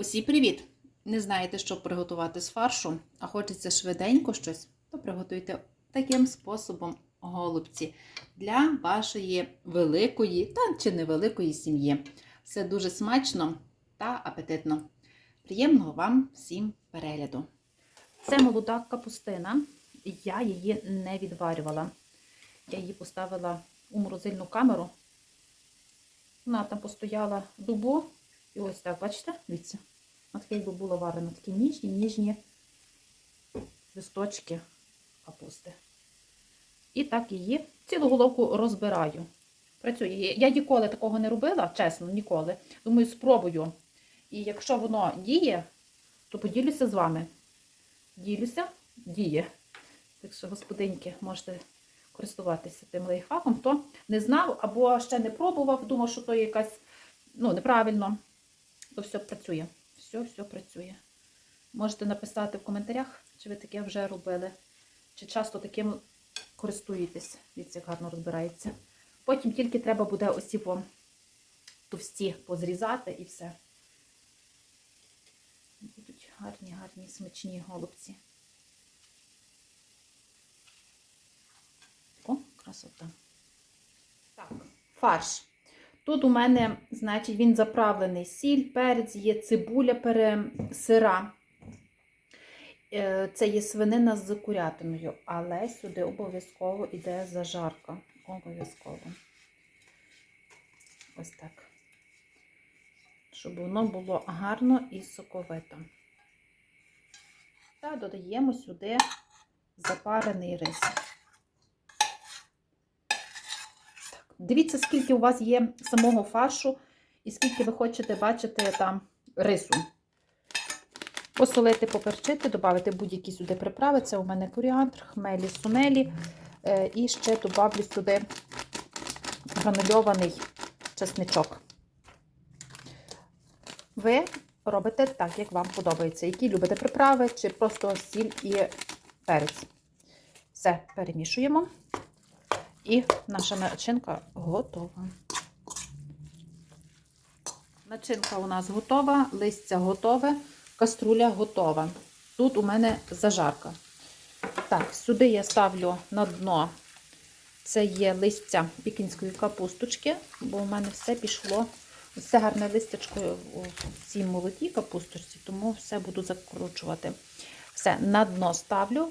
Усі привіт! Не знаєте, що приготувати з фаршу, а хочеться швиденько щось, то приготуйте таким способом голубці для вашої великої та чи невеликої сім'ї. Все дуже смачно та апетитно. Приємного вам всім перегляду! Це молода капустина, я її не відварювала. Я її поставила у морозильну камеру. Вона там постояла добу. І ось так, бачите? Дивіться. Таке якби було варено. Такі ніжні, ніжні листочки капусти. І так її цілу головку розбираю. Працює. Я ніколи такого не робила, чесно, ніколи. Думаю, спробую. І якщо воно діє, то поділюся з вами. Ділюся, діє. Так що, господиньки, можете користуватися тим лайфхаком. Хто не знав або ще не пробував, думав, що то якась ну, неправильно, то все працює. Все, все працює. Можете написати в коментарях, чи ви таке вже робили, чи часто таким користуєтесь. Дивіться, як гарно розбирається. Потім тільки треба буде ось по товсті позрізати і все. Будуть гарні, гарні, смачні голубці. О, красота. Так, фарш. Тут у мене, значить, він заправлений сіль, перець, є цибуля пере... сира. Е, Це є свинина з курятиною, але сюди обов'язково йде зажарка. Обов'язково. Ось так. Щоб воно було гарно і соковито. Та додаємо сюди запарений рис. Дивіться, скільки у вас є самого фаршу і скільки ви хочете бачити там рису. Посолити, поперчити, додати будь-які сюди приправи. Це у мене коріандр, хмелі, сунелі. Е, І ще додавлю сюди гранульований чесничок. Ви робите так, як вам подобається. Які любите приправи, чи просто сіль і перець. Все перемішуємо. І наша начинка готова. Начинка у нас готова, листя готове, каструля готова. Тут у мене зажарка. Так, сюди я ставлю на дно. Це є листя пікінської капусточки, бо у мене все пішло. Все гарне листячко у цій молодій капусточці, тому все буду закручувати. Все, на дно ставлю.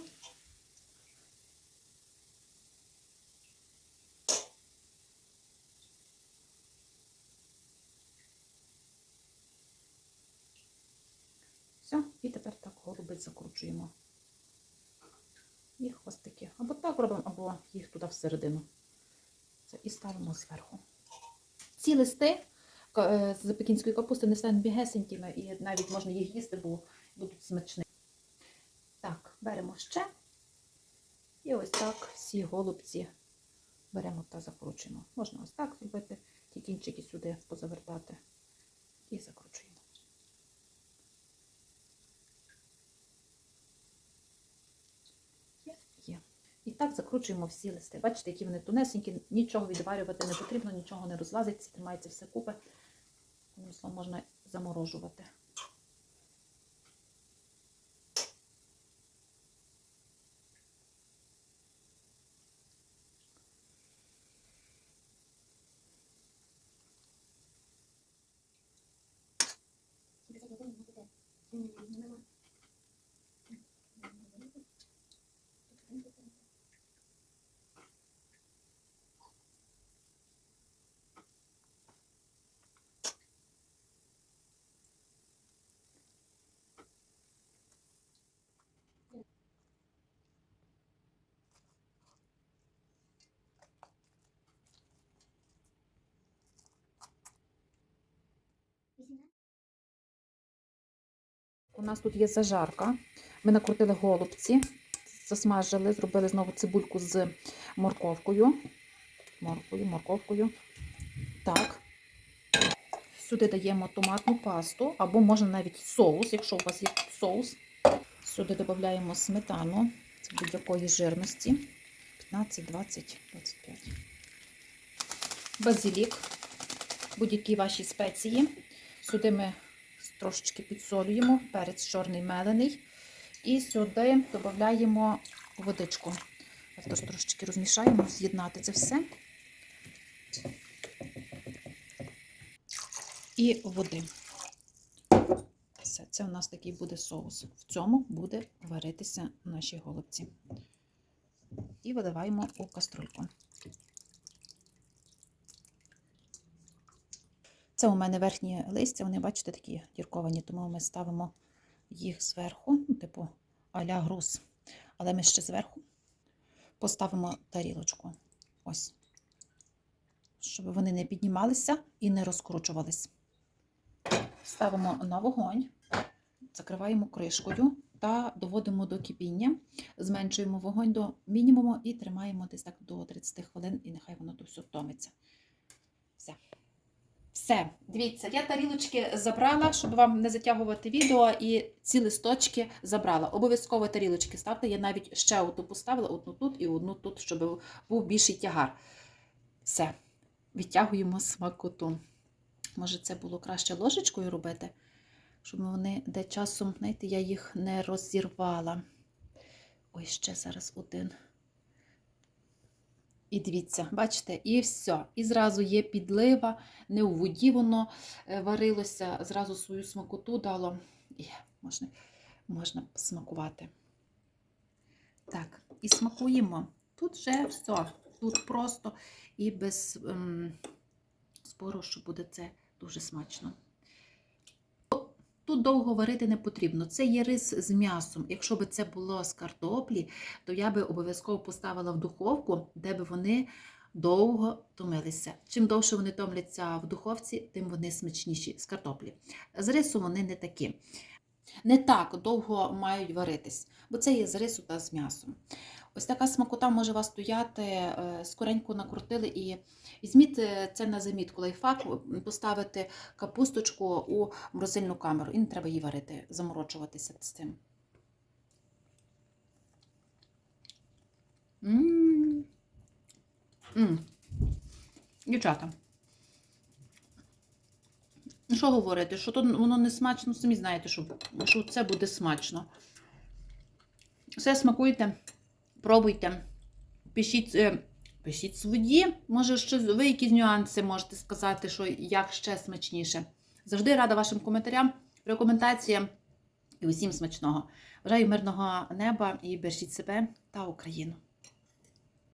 Все, і тепер так голубець закручуємо. І хвостики. Або так робимо, або їх туди всередину. Це і ставимо зверху. Ці листи е, з пекінської капусти не стануть бігесенькими, і навіть можна їх їсти, бо будуть смачні. Так, беремо ще. І ось так всі голубці беремо та закручуємо. Можна ось так зробити, ті кінчики сюди позавертати і закручуємо. Є, є. І так закручуємо всі листи. Бачите, які вони тонесенькі, нічого відварювати не потрібно, нічого не розлазиться, тримається все купи. Одним словом, можна заморожувати. У нас тут є зажарка. Ми накрутили голубці, засмажили, зробили знову цибульку з морковкою. Моркою, морковкою. Так. Сюди даємо томатну пасту, або можна навіть соус, якщо у вас є соус. Сюди додаємо сметану, це будь-якої жирності. 15, 20, 25. Базилік, будь-які ваші спеції. Сюди ми трошечки підсолюємо, перець чорний мелений. І сюди додаємо водичку. Тож трошечки розмішаємо, з'єднати це все. І води. Все, це у нас такий буде соус. В цьому буде варитися наші голубці. І видаваємо у каструльку. Це у мене верхні листя, вони, бачите, такі дірковані, тому ми ставимо їх зверху, ну, типу а-ля груз. Але ми ще зверху поставимо тарілочку. Ось. Щоб вони не піднімалися і не розкручувались. Ставимо на вогонь, закриваємо кришкою та доводимо до кипіння. Зменшуємо вогонь до мінімуму і тримаємо десь так до 30 хвилин, і нехай воно то все втомиться. Все. Все, дивіться, я тарілочки забрала, щоб вам не затягувати відео, і ці листочки забрала. Обов'язково тарілочки ставте. Я навіть ще одну поставила, одну тут і одну тут, щоб був більший тягар. Все, відтягуємо смакоту. Може, це було краще ложечкою робити, щоб вони де часом, знаєте, я їх не розірвала. Ой, ще зараз один. І дивіться, бачите, і все. І зразу є підлива, не у воді воно е, варилося, зразу свою смакоту дало. І можна, можна смакувати. Так, і смакуємо. Тут вже все. Тут просто і без ем, спору, що буде це дуже смачно. Тут довго варити не потрібно. Це є рис з м'ясом. Якщо б це було з картоплі, то я би обов'язково поставила в духовку, де б вони довго томилися. Чим довше вони томляться в духовці, тим вони смачніші з картоплі. З рису вони не такі. Не так довго мають варитись, бо це є з рису та з м'ясом. Ось така смакота може вас стояти, е, скоренько накрутили і візьміть е, це на замітку лайфхак, поставити капусточку у морозильну камеру. І не треба її варити, заморочуватися з цим. М. М. Дівчата. Ну, Що говорити? Що то воно не смачно, самі знаєте, що, що це буде смачно. Все смакуйте, пробуйте, пишіть, е, пишіть свої. Може, що ви якісь нюанси можете сказати, що як ще смачніше. Завжди рада вашим коментарям, рекомендаціям і усім смачного. Бажаю мирного неба і бережіть себе та Україну.